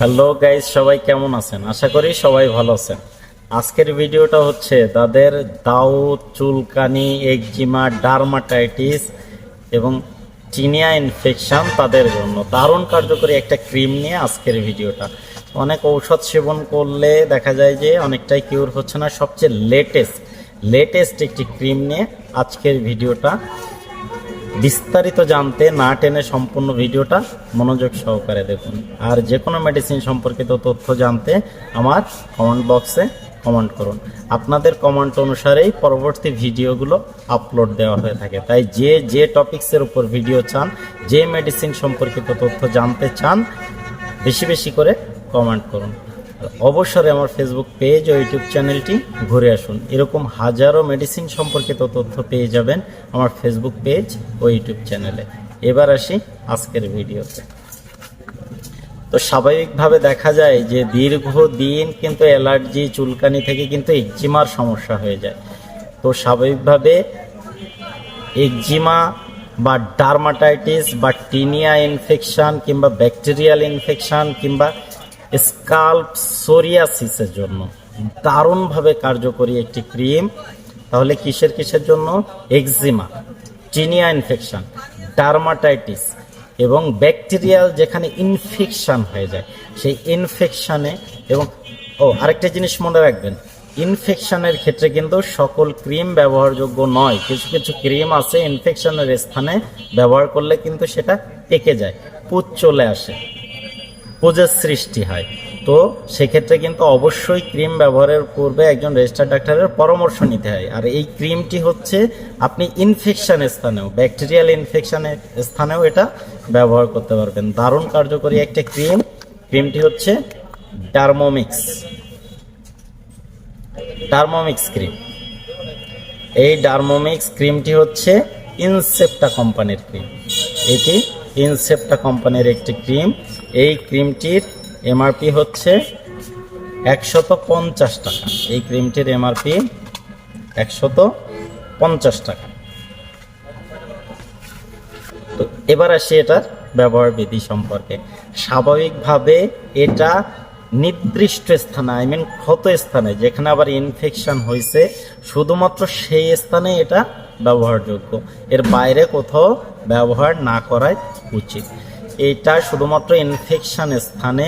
Hello guys সবাই কেমন আছেন? আশা করি সবাই ভালো আছেন। আজকের ভিডিওটা হচ্ছে তাদের দাউদ, চুলকানি, একজিমা, ডার্মাটাইটিস এবং চিনিয়া ইনফেকশান তাদের জন্য। দারুণ কার্যকরী একটা ক্রিম নিয়ে আজকের ভিডিওটা। অনেক ঔষধ সেবন করলে দেখা যায় যে অনেকটাই কিউর হচ্ছে না। সবচেয়ে লেটেস্ট লেটেস্ট একটি ক্রিম নিয়ে আজকের ভিডিওটা। বিস্তারিত জানতে না টেনে সম্পূর্ণ ভিডিওটা মনোযোগ সহকারে দেখুন। আর যে কোনো মেডিসিন সম্পর্কিত তথ্য জানতে আমার কমেন্ট বক্সে কমেন্ট করুন। আপনাদের কমেন্ট অনুসারেই পরবর্তী ভিডিওগুলো আপলোড দেওয়া হয়ে থাকে। তাই যে যে টপিক্সের উপর ভিডিও চান, যে মেডিসিন সম্পর্কিত তথ্য জানতে চান, বেশি বেশি করে কমেন্ট করুন। অবসরে আমার ফেসবুক পেজ ও ইউটিউব চ্যানেলটি ঘুরে আসুন। এরকম হাজারো মেডিসিন সম্পর্কিত তথ্য পেয়ে যাবেন আমার ফেসবুক পেজ ও ইউটিউব চ্যানেলে এবার আসি আজকের ভিডিওতে। তো স্বাভাবিকভাবে দেখা যায় যে দীর্ঘদিন কিন্তু অ্যালার্জি, চুলকানি থেকে কিন্তু একজিমার সমস্যা হয়ে যায়। তো স্বাভাবিকভাবে একজিমা বা ডার্মাটাইটিস বা টিনিয়া ইনফেকশান কিংবা ব্যাকটেরিয়াল ইনফেকশান কিংবা স্কাল্প সোরিয়াসিসের জন্য, দারুণভাবে কার্যকরী একটি ক্রিম, তাহলে কিসের কিসের জন্য? এক্সিমা টিনিয়া ইনফেকশন, ডার্মাটাইটিস এবং ব্যাকটেরিয়াল যেখানে ইনফেকশন হয়ে যায়, সেই ইনফেকশানে এবং, ও, আরেকটা জিনিস মনে রাখবেন, ইনফেকশনের ক্ষেত্রে কিন্তু সকল ক্রিম ব্যবহারযোগ্য নয়, কিছু কিছু ক্রিম আছে ইনফেকশনের স্থানে ব্যবহার করলে কিন্তু সেটা পেকে যায় পুজ চলে আসে। পুজের সৃষ্টি হয়। তো সেক্ষেত্রে কিন্তু অবশ্যই ক্রিম ব্যবহারের পূর্বে একজন রেজিস্টার্ড ডাক্তারের পরামর্শ নিতে হয়। আর এই ক্রিমটি হচ্ছে আপনি ইনফেকশন স্থানেও ব্যাকটেরিয়াল ইনফেকশনের স্থানেও এটা ব্যবহার করতে পারবেন। দারুণ কার্যকরী একটা ক্রিম। ক্রিমটি হচ্ছে ডার্মোমিক্স ডার্মোমিক্স ক্রিম। এই ডার্মোমিক্স ক্রিমটি হচ্ছে ইনসেপ্টা কোম্পানির ক্রিম। এটি ইনসেপ্টা কোম্পানির একটি ক্রিম। এই ক্রিমটির এমআরপি হচ্ছে একশত পঞ্চাশ টাকা। এই ক্রিমটির এমআরপি একশত পঞ্চাশ টাকা। তো এবার আসি এটার ব্যবহার বিধি সম্পর্কে। স্বাভাবিকভাবে এটা নির্দিষ্ট স্থানে আই মিন ক্ষত স্থানে, যেখানে আবার ইনফেকশন হয়েছে শুধুমাত্র সেই স্থানে এটা ব্যবহারযোগ্য। এর বাইরে কোথাও ব্যবহার না করাই উচিত। এটা শুধুমাত্র ইনফেকশন স্থানে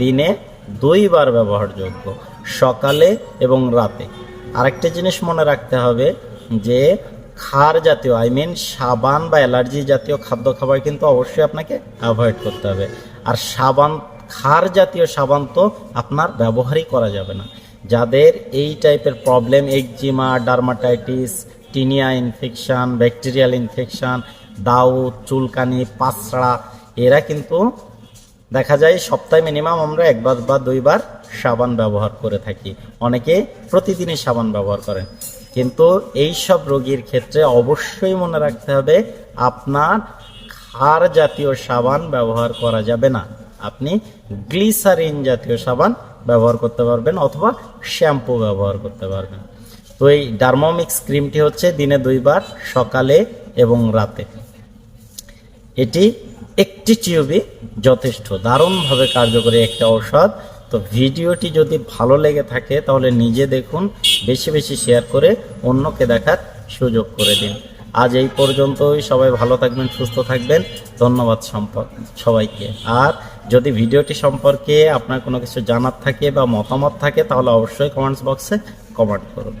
দিনে দুইবার ব্যবহারযোগ্য, সকালে এবং রাতে। আরেকটা জিনিস মনে রাখতে হবে যে খার জাতীয় আই মিন সাবান বা অ্যালার্জি জাতীয় খাদ্য খাবার কিন্তু অবশ্যই আপনাকে অ্যাভয়েড করতে হবে। আর সাবান খার জাতীয় সাবান তো আপনার ব্যবহারই করা যাবে না। যাদের এই টাইপের problem eczema dermatitis tinea infection bacterial infection দাউদ, চুলকানি, পাঁচড়া এরা কিন্তু দেখা যায় সপ্তাহে মিনিমাম আমরা একবার বা দুইবার সাবান ব্যবহার করে থাকি। অনেকে প্রতিদিনই সাবান ব্যবহার করেন। কিন্তু এই সব রোগীর ক্ষেত্রে অবশ্যই মনে রাখতে হবে, আপনার খার জাতীয় সাবান ব্যবহার করা যাবে না। আপনি গ্লিসারিন জাতীয় সাবান ব্যবহার করতে পারবেন অথবা শ্যাম্পু ব্যবহার করতে পারবেন। তো এই ডার্মোমিক্স ক্রিমটি হচ্ছে দিনে দুইবার, সকালে এবং রাতে। এটি একটি টিউবই যথেষ্ট। দারুণভাবে কার্যকরী একটা ঔষধ। তো ভিডিওটি যদি ভালো লেগে থাকে, তাহলে নিজে দেখুন, বেশি বেশি শেয়ার করে অন্যকে দেখার সুযোগ করে দিন। আজ এই পর্যন্তই। সবাই ভালো থাকবেন, সুস্থ থাকবেন। ধন্যবাদ সম্পর্ক, সবাইকে। আর যদি ভিডিওটি সম্পর্কে আপনার কোনো কিছু জানার থাকে বা মতামত থাকে, তাহলে অবশ্যই কমেন্টস বক্সে কমেন্ট করুন।